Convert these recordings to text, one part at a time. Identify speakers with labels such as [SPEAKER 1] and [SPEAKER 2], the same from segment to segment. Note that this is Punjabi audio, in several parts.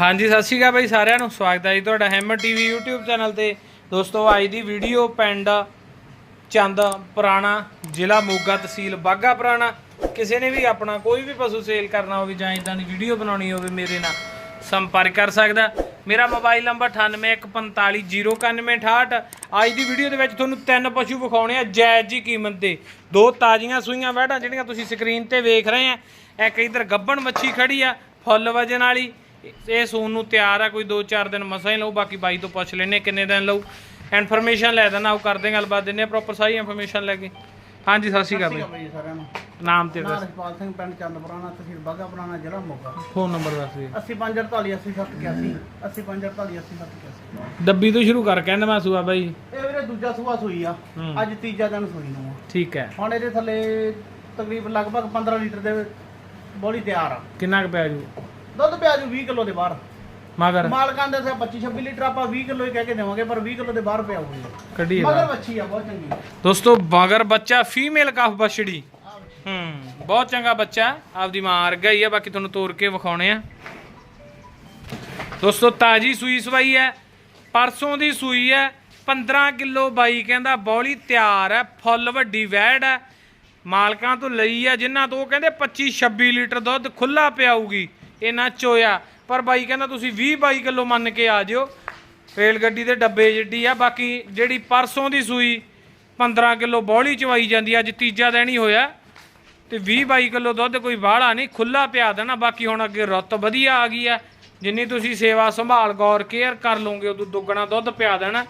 [SPEAKER 1] ਹਾਂਜੀ, ਸਤਿ ਸ਼੍ਰੀ ਅਕਾਲ ਬਾਈ ਸਾਰਿਆਂ ਨੂੰ। ਸਵਾਗਤ ਹੈ ਜੀ ਤੁਹਾਡਾ ਹੈਮਰ ਟੀਵੀ YouTube ਚੈਨਲ ਤੇ। ਦੋਸਤੋ, ਅੱਜ ਦੀ ਵੀਡੀਓ ਪਿੰਡ ਚੰਦ ਪੁਰਾਣਾ, ਜ਼ਿਲ੍ਹਾ ਮੋਗਾ ਤਹਿਸੀਲ ਬਾਗਾ ਪੁਰਾਣਾ। ਕਿਸੇ ਨੇ ਵੀ ਆਪਣਾ ਕੋਈ ਵੀ ਪਸ਼ੂ ਸੇਲ ਕਰਨਾ ਹੋਵੇ ਜਾਂ ਇਦਾਂ ਦੀ ਵੀਡੀਓ ਬਣਾਉਣੀ ਹੋਵੇ, ਮੇਰੇ ਨਾਲ ਸੰਪਰਕ ਕਰ ਸਕਦਾ। ਮੇਰਾ ਮੋਬਾਈਲ ਨੰਬਰ 9815409168 ਅੱਜ ਦੀ ਵੀਡੀਓ ਦੇ ਵਿੱਚ ਤੁਹਾਨੂੰ ਤਿੰਨ ਪਸ਼ੂ ਵਿਖਾਉਣੇ ਆ, ਜਾਇਜ਼ ਜੀ ਕੀਮਤ ਦੇ ਦੋ ਤਾਜ਼ੀਆਂ ਸੂਈਆਂ ਵਹਿੜਾਂ, ਜਿਹੜੀਆਂ ਤੁਸੀਂ ਸਕਰੀਨ ਤੇ ਵੇਖ ਰਹੇ ਆ। ਇੱਕ ਇਧਰ ਗੱਬਣ ਮੱਛੀ ਖੜੀ ਆ, ਫੁੱਲ ਵਜਨ ਵਾਲੀ। ਇਹ ਸੂਨ ਨੂੰ ਤਿਆਰ ਆ ਕੋਈ 2-4 ਦਿਨ ਮਸਾਂ ਹੀ ਲਊ ਬਾਕੀ ਬਾਈ ਤੋਂ ਪੁੱਛ ਲੈਨੇ ਕਿੰਨੇ ਦਿਨ ਲਊ। ਇਨਫੋਰਮੇਸ਼ਨ ਲੈ ਦੇਣਾ ਉਹ ਕਰਦੇ ਗੱਲਬਾਤ ਦਿੰਨੇ ਪ੍ਰੋਪਰ ਸਾਰੀ ਇਨਫੋਰਮੇਸ਼ਨ ਲੈ ਕੇ। ਹਾਂਜੀ ਸਤਿ ਸ਼੍ਰੀ ਅਕਾਲ ਬਾਈ।
[SPEAKER 2] ਭਾਈ ਸਾਰਿਆਂ ਨੂੰ।
[SPEAKER 1] ਨਾਮ ਤੇ
[SPEAKER 2] ਨਾਮ
[SPEAKER 1] ਦੱਸ।
[SPEAKER 2] ਰਜਪਾਲ ਸਿੰਘ ਪਿੰਡ ਚੰਦਪੁਰਾਣਾ ਤਹਿਸੀਲ ਬਾਗਾ ਪੁਰਾਣਾ ਜ਼ਿਲ੍ਹਾ ਮੋਗਾ।
[SPEAKER 1] ਫੋਨ ਨੰਬਰ ਦੱਸ ਦਿਓ
[SPEAKER 2] 8548 80781 8548 80781
[SPEAKER 1] ਡੱਬੀ ਤੋਂ ਸ਼ੁਰੂ ਕਰ ਕਹਿੰਦਾ ਮੈਂ ਸੂਆ ਬਾਈ।
[SPEAKER 2] ਇਹ ਵੀਰੇ ਦੂਜਾ ਸੂਆ ਸੂਈ ਆ। ਅੱਜ ਤੀਜਾ ਦਿਨ ਸੂਈ ਨੂੰ।
[SPEAKER 1] ਠੀਕ ਹੈ।
[SPEAKER 2] ਹੁਣ ਇਹਦੇ ਥੱਲੇ ਤਕਰੀਬਨ ਲਗਭਗ 15 ਲੀਟਰ ਦੇ ਬੋਲੀ ਤਿਆਰ ਆ।
[SPEAKER 1] ਕਿੰਨਾ ਕੁ ਪਿਆ ਜੂ?
[SPEAKER 2] ਦੁੱਧ ਪਿਆ ਜੂ 20 ਕਿਲੋ ਦੇ ਬਾਹਰ।
[SPEAKER 1] ਮਗਰ।
[SPEAKER 2] ਮਾਲਕਾਂ ਦੇ ਸੇ 25 26 ਲੀਟਰ ਆਪਾਂ 20 ਕਿਲੋ ਹੀ ਕਹਿ ਕੇ ਦੇਵਾਂਗੇ ਪਰ 20 ਕਿਲੋ ਦੇ ਬਾਹਰ ਪਿਆ ਹੋਊਗੀ।
[SPEAKER 1] ਕੱਢੀ
[SPEAKER 2] ਮਗਰ ਬੱਚੀ ਆ ਬਹੁਤ ਚੰਗੀ।
[SPEAKER 1] ਦੋਸਤੋ ਮਗਰ ਬੱਚਾ ਫੀਮੇਲ ਕਾਫ ਬਛੜੀ। ਹੂੰ ਬਹੁਤ ਚੰਗਾ ਬੱਚਾ ਆਪਦੀ ਮਾਂ ਵਰਗਾ ਹੀ ਆ ਬਾਕੀ ਤੁਹਾਨੂੰ ਤੋੜ ਕੇ ਵਿਖਾਉਣੇ ਆ। ਦੋਸਤੋ ਤਾਜੀ ਸੂਈ ਸਵਾਈ ਹੈ ਪਰਸੋਂ ਦੀ ਸੂਈ ਹੈ 15 ਕਿਲੋ ਬਾਈ ਕਹਿੰਦਾ ਬੌਲੀ ਤਿਆਰ ਹੈ ਫੁੱਲ ਵੱਡੀ ਵੈੜ ਹੈ। ਮਾਲਕਾਂ ਤੋਂ ਲਈ ਆ ਜਿਨ੍ਹਾਂ ਤੋਂ ਉਹ ਕਹਿੰਦੇ 25 26 ਲੀਟਰ ਦੁੱਧ ਖੁੱਲਾ ਪਿਆਊਗੀ ਇਹਨਾਂ ਚੋਇਆ। ਪਰ ਬਾਈ ਕਹਿੰਦਾ ਤੁਸੀਂ 20 22 ਕਿਲੋ ਮੰਨ ਕੇ ਆ ਜਿਓ। ਰੇਲ ਗੱਡੀ ਦੇ ਡੱਬੇ ਜਿੱਡੀ ਆ। ਬਾਕੀ ਜਿਹੜੀ ਪਰਸੋਂ ਦੀ ਸੂਈ 15 ਕਿਲੋ ਬੌਲੀ ਚਵਾਈ ਜਾਂਦੀ ਅੱਜ ਤੀਜਾ ਦਿਨ ਹੀ ਹੋਇਆ। ਤੇ 20 22 ਕਿਲੋ ਦੁੱਧ ਕੋਈ ਬਾਹਲਾ ਨਹੀਂ ਖੁੱਲਾ ਪਿਆ ਦੇਣਾ। ਬਾਕੀ ਹੁਣ ਅੱਗੇ ਰੁੱਤ ਵਧੀਆ ਆ ਗਈ ਆ। ਜਿੰਨੀ ਤੁਸੀਂ ਸੇਵਾ ਸੰਭਾਲ, ਗੌਰ, ਕੇਅਰ ਕਰ ਲਓਗੇ, ਉਦੋਂ ਦੁੱਗਣਾ ਦੁੱਧ ਪਿਆ ਦੇਣਾ।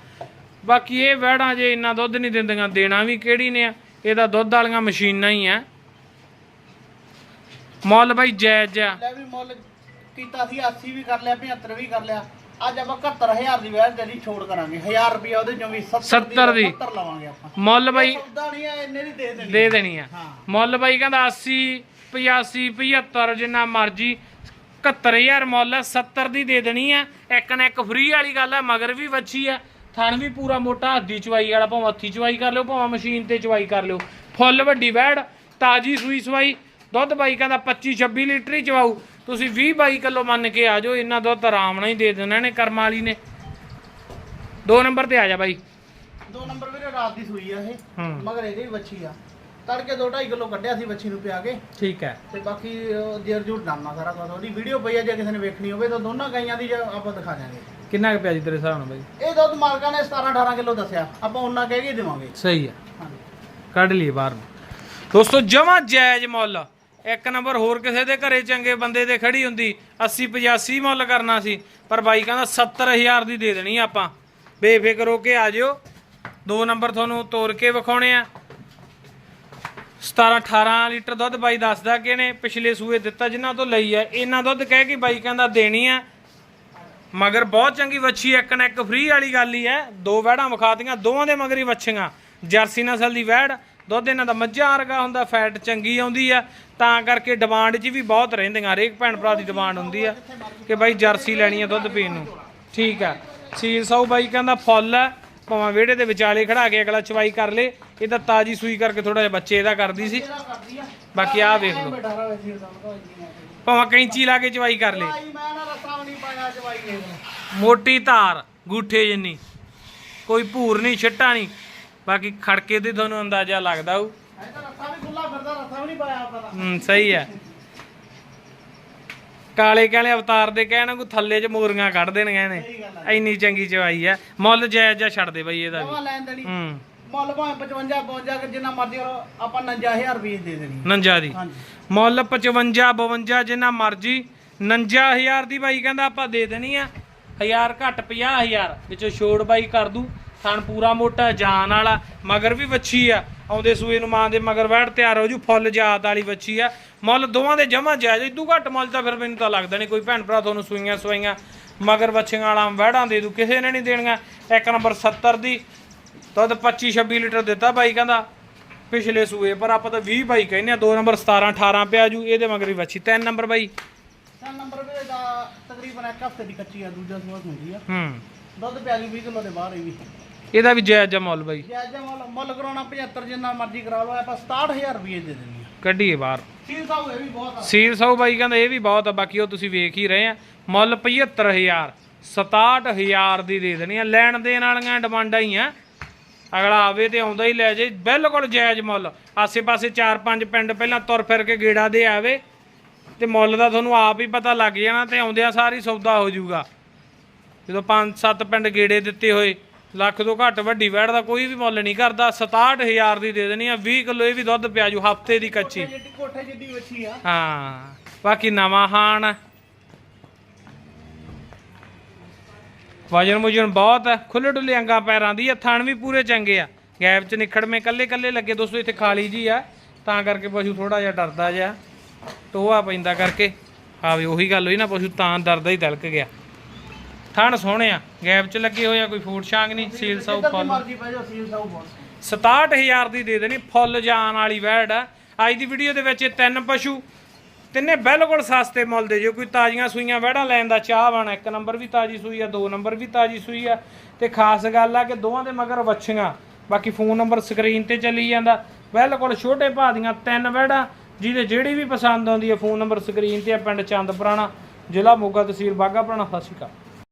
[SPEAKER 1] ਬਾਕੀ ਇਹ ਵਹਿੜਾਂ ਜੇ ਇੰਨਾ ਦੁੱਧ ਨਹੀਂ ਦਿੰਦੀਆਂ, ਦੇਣਾ ਵੀ ਕਿਹੜੀ ਨੇ ਆ। ਇਹ ਤਾਂ ਦੁੱਧ ਵਾਲੀਆਂ ਮਸ਼ੀਨਾਂ ਹੀ ਆ। ਮੁੱਲ ਬਾਈ ਜਾਇਜ਼ ਆ।
[SPEAKER 2] ਲੈ ਵੀ ਮੁੱਲ ਕੀਤਾ ਸੀ 80 ਵੀ ਕਰ ਲਿਆ 75 ਵੀ ਕਰ ਲਿਆ। ਅੱਜ ਆਪਾਂ 71000 ਦੀ ਵੈਲ ਤੇਰੀ ਛੋੜ ਕਰਾਂਗੇ। 1000 ਰੁਪਿਆ ਉਹਦੇ ਚੋਂ ਵੀ 70
[SPEAKER 1] 70 ਦੀ।
[SPEAKER 2] 70 ਲਵਾਂਗੇ ਆਪਾਂ।
[SPEAKER 1] ਮੁੱਲ ਬਾਈ
[SPEAKER 2] ਸੌਦਾ ਨਹੀਂ ਆ ਇੰਨੇ ਦੀ ਦੇ ਦੇਣੀ
[SPEAKER 1] ਦੇ ਦੇਣੀ ਆ।
[SPEAKER 2] ਹਾਂ।
[SPEAKER 1] ਮੁੱਲ ਬਾਈ ਕਹਿੰਦਾ 80 85 75 ਜਿੰਨਾ ਮਰਜ਼ੀ। 71000 ਮੁੱਲ ਆ, 70 ਦੀ ਦੇ ਦੇਣੀ ਆ। ਇੱਕ ਨਾ ਇੱਕ ਫ੍ਰੀ ਵਾਲੀ ਗੱਲ ਆ ਮਗਰ ਵੀ ਵੱਛੀ ਆ। ਥਣ ਵੀ ਪੂਰਾ ਮੋਟਾ ਹੱਦੀ ਚਵਾਈ ਵਾਲਾ ਭਾਵੇਂ ਹੱਥੀ ਚਵਾਈ ਕਰ ਲਿਓ ਭਾਵੇਂ ਮਸ਼ੀਨ ਤੇ ਚਵਾਈ ਕਰ ਲਿਓ। ਫੁੱਲ ਵੱਡੀ ਵੈੜ ਤਾਜੀ ਸੂਈ ਸਵਾਈ ਦੁੱਧ ਬਾਈ ਕਹਿੰਦਾ 25 26 ਲੀਟਰ ਹੀ ਚਵਾਊ। ਤੁਸੀਂ 20 22 ਕਿਲੋ ਮੰਨ ਕੇ ਆ ਜਾਓ ਇੰਨਾ ਦੁੱਧ ਆਰਾਮ ਨਾਲ ਹੀ ਦੇ ਦੇਣਾ ਇਹਨੇ ਕਰਮ ਵਾਲੀ ਨੇ। ਦੋ ਨੰਬਰ ਤੇ ਆ ਜਾ ਬਾਈ।
[SPEAKER 2] ਦੋ ਨੰਬਰ ਵੀਰੇ ਰਾਤ ਦੀ ਸੂਈ ਆ ਇਹ।
[SPEAKER 1] ਹੂੰ।
[SPEAKER 2] ਮਗਰ ਇਹਦੀ ਵੀ ਵੱਛੀ ਆ। ਤੜਕੇ 2.5 ਕਿਲੋ ਕੱਢਿਆ ਸੀ ਵੱਛੀ ਨੂੰ ਪਿਆ ਕੇ।
[SPEAKER 1] ਠੀਕ ਹੈ।
[SPEAKER 2] ਤੇ ਬਾਕੀ ਜੇਰ ਜੂਰ ਡਾਲਣਾ ਸਾਰਾ ਕੁਝ ਉਹਦੀ ਵੀਡੀਓ ਪਈ ਆ ਜੇ ਕਿਸੇ ਨੇ ਵੇਖਣੀ ਹੋਵੇ ਤਾਂ ਦੋਨਾਂ ਗਾਈਆਂ ਦੀ ਜੇ ਆਪਾਂ ਦਿਖਾ ਦਿਆਂਗੇ।
[SPEAKER 1] ਕਿੰਨਾ ਕੁ ਪਿਆ ਜੀ ਤੇਰੇ ਹਿਸਾਬ ਨਾਲ ਬਾਈ?
[SPEAKER 2] ਇਹ ਦੁੱਧ ਮਾਲਕਾਂ ਨੇ 17 18 ਕਿਲੋ ਦੱਸਿਆ। ਆਪਾਂ ਉਹਨਾਂ ਕਹਿ ਕੇ ਦੇਵਾਂਗੇ।
[SPEAKER 1] ਸਹੀ ਆ।
[SPEAKER 2] ਹਾਂਜੀ।
[SPEAKER 1] ਕੱਢ ਲਈ ਬਾਹਰ ਨੂੰ। ਦੋਸਤੋ ਜਮਾ ਜਾਇਜ਼ ਮੁੱਲ। ਇੱਕ ਨੰਬਰ ਹੋਰ ਕਿਸੇ ਦੇ ਘਰੇ ਚੰਗੇ ਬੰਦੇ ਦੇ ਖੜੀ ਹੁੰਦੀ 80 85 ਮੁੱਲ ਕਰਨਾ ਸੀ, ਪਰ ਬਾਈ ਕਹਿੰਦਾ 70000 ਦੀ ਦੇ ਦੇਣੀ ਆਪਾਂ। ਬੇਫਿਕਰ ਹੋ ਕੇ ਆ ਜਿਓ। ਦੋ ਨੰਬਰ ਤੁਹਾਨੂੰ ਤੋੜ ਕੇ ਵਿਖਾਉਣੇ ਆ। 17 18 ਲੀਟਰ ਦੁੱਧ ਬਾਈ ਦੱਸਦਾ ਕਿ ਇਹਨੇ ਪਿਛਲੇ ਸੂਏ ਦਿੱਤਾ, ਜਿਨ੍ਹਾਂ ਤੋਂ ਲਈ ਆ। ਇਹਨਾਂ ਦੁੱਧ ਕਹਿ ਕੇ ਬਾਈ ਕਹਿੰਦਾ ਦੇਣੀ ਆ। ਮਗਰ ਬਹੁਤ ਚੰਗੀ ਵੱਛੀ, ਇੱਕ ਨਾ ਇੱਕ ਫ੍ਰੀ ਵਾਲੀ ਗੱਲ ਹੀ ਹੈ। ਦੋ ਵਹਿੜਾਂ ਵਿਖਾਤੀਆਂ, ਦੋਵਾਂ ਦੇ ਮਗਰ ਹੀ ਵੱਛੀਆਂ। ਜਰਸੀ ਨਸਲ ਦੀ ਵਹਿੜ ਦੁੱਧ ਇਹਨਾਂ ਦਾ ਮੱਝਾਂ ਵਰਗਾ ਹੁੰਦਾ ਫੈਟ ਚੰਗੀ ਆਉਂਦੀ ਆ। ਤਾਂ ਕਰਕੇ ਡਿਮਾਂਡ 'ਚ ਵੀ ਬਹੁਤ ਰਹਿੰਦੀਆਂ, ਹਰੇਕ ਭੈਣ ਭਰਾ ਦੀ ਡਿਮਾਂਡ ਹੁੰਦੀ ਆ ਕਿ ਬਾਈ ਜਰਸੀ ਲੈਣੀ ਆ ਦੁੱਧ ਪੀਣ ਨੂੰ। ਠੀਕ ਆ। ਸੀਲ ਸਾਊ ਬਾਈ ਕਹਿੰਦਾ ਫੁੱਲ ਆ, ਭਾਵੇਂ ਵਿਹੜੇ ਦੇ ਵਿਚਾਲੇ ਖੜਾ ਕੇ ਅਗਲਾ ਚਵਾਈ ਕਰ ਲੇ, ਇਹ ਤਾਂ ਤਾਜੀ ਸੂਈ ਕਰਕੇ ਥੋੜਾ ਜਿਹਾ ਬੱਚੇ ਇਹਦਾ ਕਰਦੀ ਸੀ।
[SPEAKER 2] ਇਹਦਾ ਆ
[SPEAKER 1] ਬਾਕੀ ਆਹ ਵੇਖ ਲਓ। ਭਾਵੇਂ ਕੈਂਚੀ ਲਾ ਕੇ ਚਵਾਈ ਕਰ ਲੇ। ਮੋਟੀ ਧਾਰ, ਗੂਠੇ ਜਿੰਨੀ। ਕੋਈ ਭੂਰ ਨਹੀਂ, ਛਿੱਟਾ ਨਹੀਂ। ਬਾਕੀ ਖੜਕੇ ਤੇ ਤੁਹਾਨੂੰ ਅੰਦਾਜ਼ਾ ਲੱਗਦਾ ਹੋਊ। ਹੂੰ ਸਹੀ ਹੈ ਕਾਲੇ ਕਾਲੇ ਅਵਤਾਰ ਦੇ ਕਹਿਣ ਕੋ ਥੱਲੇ 'ਚ ਮੋਰੀਆਂ ਕੱਢ ਦੇਣੀਆਂ ਨੇ
[SPEAKER 2] ਸਹੀ ਗੱਲ
[SPEAKER 1] ਇੰਨੀ ਚੰਗੀ ਚਵਾਈ ਆ। ਮੁੱਲ ਜਾਇਜ਼ ਜਾ ਛੱਡ ਦੇ ਬਈ ਇਹਦਾ ਵੀ। ਹੂੰ।
[SPEAKER 2] ਮੁੱਲ ਭਾਵੇਂ 55 52 ਕਿ ਜਿੰਨਾ ਮਰਜ਼ੀ ਆਪਾਂ 99000 ਰੁਪਏ ਦੇ ਦੇਣੀ
[SPEAKER 1] ਨੰਜਾ ਦੀ।
[SPEAKER 2] ਹਾਂਜੀ।
[SPEAKER 1] ਮੁੱਲ 55 52 ਜਿੰਨਾ ਮਰਜ਼ੀ 59000 ਦੀ ਬਾਈ ਕਹਿੰਦਾ ਆਪਾਂ ਦੇ ਦੇਣੀ ਆ। 1000 ਘੱਟ 50000 ਵਿੱਚੋਂ ਛੋੜ ਬਾਈ ਕਰ ਦੂ। ਥਣ ਪੂਰਾ ਮੋਟਾ ਜਾਨ ਵਾਲਾ, ਮਗਰ ਵੀ ਵੱਛੀ ਆ। ਆਉਂਦੇ ਸੂਏ ਨੂੰ ਮਾਂ ਦੇ ਮਗਰ ਵੜ ਤਿਆਰ ਹੋ ਜੂ, ਫੁੱਲ ਜਾਤ ਵਾਲੀ ਵੱਛੀ ਆ। ਮੁੱਲ ਦੋਵਾਂ ਦੇ ਜਮਾ ਜਾਇਜ਼ ਇਦੂ ਘੱਟ ਮੁੱਲ ਤਾਂ ਫਿਰ ਮੈਨੂੰ ਤਾਂ ਲੱਗਦਾ ਨਹੀਂ, ਕੋਈ ਭੈਣ ਭਰਾ ਤੁਹਾਨੂੰ ਸੂਈਆਂ ਸਵਾਈਆਂ, ਮਗਰ ਵੱਛੀਆਂ ਵਾਲਾ ਵੜਾਂ ਦੇ ਦੂ, ਕਿਸੇ ਨੇ ਨਹੀਂ ਦੇਣੀਆਂ। ਇੱਕ ਨੰਬਰ 70 ਦੀ, ਦੁੱਧ 25 26 ਲੀਟਰ ਦਿੱਤਾ ਬਾਈ ਕਹਿੰਦਾ, ਪਿਛਲੇ ਸੂਏ ਪਰ ਆਪਾਂ ਤਾਂ 20 ਬਾਈ ਕਹਿੰਦੇ ਆ, ਦੋ ਨੰਬਰ 17 18 ਪਿਆ ਜੂ, ਇਹਦੇ ਮਗਰ ਵੀ ਵੱਛੀ। ਤਿੰਨ ਨੰਬਰ ਬਾਈ।
[SPEAKER 2] ਤਿੰਨ ਨੰਬਰ ਵੀਰੇ ਦਾ ਤਕਰੀਬਨ ਇੱਕ ਹਫ਼ਤੇ ਦੀ ਕੱਚੀ ਆ ਦੂਜਾ ਸੂਆ ਹੁੰਦੀ ਆ।
[SPEAKER 1] ਹੂੰ।
[SPEAKER 2] ਦੁੱਧ ਪਿਆ ਜੀ 20 ਕਿਲੋ ਦੇ ਬਾਹਰ ਹੀ ਵੀ।
[SPEAKER 1] ਇਹਦਾ ਵੀ ਜਾਇਜ਼ ਆ ਮੁੱਲ ਬਾਈ।
[SPEAKER 2] ਜੇ ਅੱਜ ਮੁੱਲ ਮੁੱਲ ਕਰਾਉਣਾ 75 ਜਿੰਨਾ ਮਰਜ਼ੀ ਕਰਾ ਲਓ ਆਪਾਂ 67000 ਰੁਪਏ ਦੇ ਦੇਣੀ ਆ।
[SPEAKER 1] ਕੱਢੀਏ ਬਾਹਰ।
[SPEAKER 2] ਸੀਲ ਤਾਂ ਇਹ ਵੀ ਬਹੁਤ ਆ।
[SPEAKER 1] ਸੀਲ ਸੌ ਬਾਈ ਕਹਿੰਦਾ ਇਹ ਵੀ ਬਹੁਤ ਆ ਬਾਕੀ ਉਹ ਤੁਸੀਂ ਵੇਖ ਹੀ ਰਹੇ ਆ। ਮੁੱਲ 75000 67000 ਦੀ ਦੇ ਦੇਣੀ ਆ। ਲੈਣ ਦੇਣ ਵਾਲੀਆਂ ਡਿਮਾਂਡਾਂ ਹੀ ਆ। ਅਗਲਾ ਆਵੇ ਤੇ ਆਉਂਦਾ ਹੀ ਲੈ ਜੇ। ਬਿਲਕੁਲ ਜਾਇਜ਼ ਮੁੱਲ। ਆਸੇ-ਪਾਸੇ 4-5 ਪਿੰਡ ਪਹਿਲਾਂ ਤੁਰ ਫਿਰ ਕੇ ਗੇੜਾ ਦੇ ਆਵੇ। ਤੇ ਮੁੱਲ ਦਾ ਤੁਹਾਨੂੰ ਆਪ ਹੀ ਪਤਾ ਲੱਗ ਜਾਣਾ ਤੇ ਆਉਂਦਿਆਂ ਸਾਰੀ ਸੌਦਾ ਹੋ ਜਾਊਗਾ। ਜਦੋਂ 5-7 ਪਿੰਡ ਗੇੜੇ ਦਿੱਤੇ ਹੋਏ ਲੱਖ ਤੋਂ ਘੱਟ ਵੱਡੀ ਵੈੜ ਦਾ ਕੋਈ ਵੀ ਮੁੱਲ ਨਹੀਂ ਕਰਦਾ 67000 ਦੀ ਦੇ ਦੇਣੀ ਆ 20 ਕਿਲੋ ਇਹ ਵੀ ਦੁੱਧ ਪਿਆ ਜੂ ਹਫ਼ਤੇ ਦੀ ਕੱਚੀ।
[SPEAKER 2] ਜਿੱਡੀ ਕੋਠੇ ਜਿੱਡੀ ਵੱਛੀ ਆ।
[SPEAKER 1] ਹਾਂ ਬਾਕੀ ਨਵਾਂ ਹਾਣ। ਵਜਨ ਮੁਜਨ ਬਹੁਤ ਹੈ ਖੁੱਲੇ ਡੁੱਲੇ ਅੰਗਾਂ ਪੈਰਾਂ ਦੀ ਆ ਥਣ ਵੀ ਪੂਰੇ ਚੰਗੇ ਆ। ਗੈਪ ਚ ਨਿਖੜਵੇਂ ਕੱਲੇ ਕੱਲੇ ਲੱਗੇ ਦੋਸਤੋ ਇੱਥੇ ਖਾਲੀ ਜੀ ਆ ਤਾਂ ਕਰਕੇ ਪਸ਼ੂ ਥੋੜਾ ਜਿਹਾ ਡਰਦਾ ਜਿਹਾ। ਟੋਆ ਪੈਂਦਾ ਕਰਕੇ। ਆ ਵੀ ਉਹੀ ਗੱਲ ਹੋਈ ਨਾ ਪਸ਼ੂ ਤਾਂ ਡਰਦਾ ਹੀ ਤਿਲਕ ਗਿਆ। ਥਣ ਸੋਹਣੇ ਆ ਗੈਪ ਚ ਲੱਗੇ ਹੋਏ ਆ ਕੋਈ ਫੂਡ ਸ਼ਾਂਗ ਨਹੀਂ ਸੀਲ ਸਾਊ ਫੁੱਲ
[SPEAKER 2] ਮਰਜ਼ੀ ਪੈ ਜਾਓ ਸੀਲ ਸਾਊ ਬਹੁਤ
[SPEAKER 1] 67000 ਦੀ ਦੇ ਦੇਣੀ ਫੁੱਲ ਜਾਨ ਵਾਲੀ ਵੈੜ ਆ। ਅੱਜ ਦੀ ਵੀਡੀਓ ਦੇ ਵਿੱਚ ਇਹ ਤਿੰਨ ਪਸ਼ੂ ਤਿੰਨੇ ਬਿਲਕੁਲ ਸਸਤੇ ਮੁੱਲ ਦੇ। ਜੋ ਕੋਈ ਤਾਜ਼ੀਆਂ ਸੂਈਆਂ ਵੈੜਾਂ ਲੈਣ ਦਾ ਚਾਹ ਬਣਾ ਇੱਕ ਨੰਬਰ ਵੀ ਤਾਜ਼ੀ ਸੂਈ ਆ ਦੋ ਨੰਬਰ ਵੀ ਤਾਜ਼ੀ ਸੂਈ ਆ। ਤੇ ਖਾਸ ਗੱਲ ਆ ਕਿ ਦੋਵਾਂ ਦੇ ਮਗਰ ਵੱਛੀਆਂ ਬਾਕੀ ਫੋਨ ਨੰਬਰ ਸਕਰੀਨ ਤੇ ਚੱਲੀ ਜਾਂਦਾ। ਬਿਲਕੁਲ ਛੋਟੇ ਭਾਅ ਦੀਆਂ ਤਿੰਨ ਵੈੜਾਂ ਜਿਹਦੇ ਜਿਹੜੀ ਵੀ ਪਸੰਦ ਆਉਂਦੀ ਹੈ, ਫੋਨ ਨੰਬਰ ਸਕਰੀਨ ਤੇ ਆ ਪਿੰਡ ਚੰਦਪੁਰਾਣਾ ਜ਼ਿਲ੍ਹਾ ਮੋਗਾ, ਤਹਿਸੀਲ ਬਾਘਾ ਪੁਰਾਣਾ, ਸਤਿ ਸ਼੍ਰੀ ਅਕਾਲ।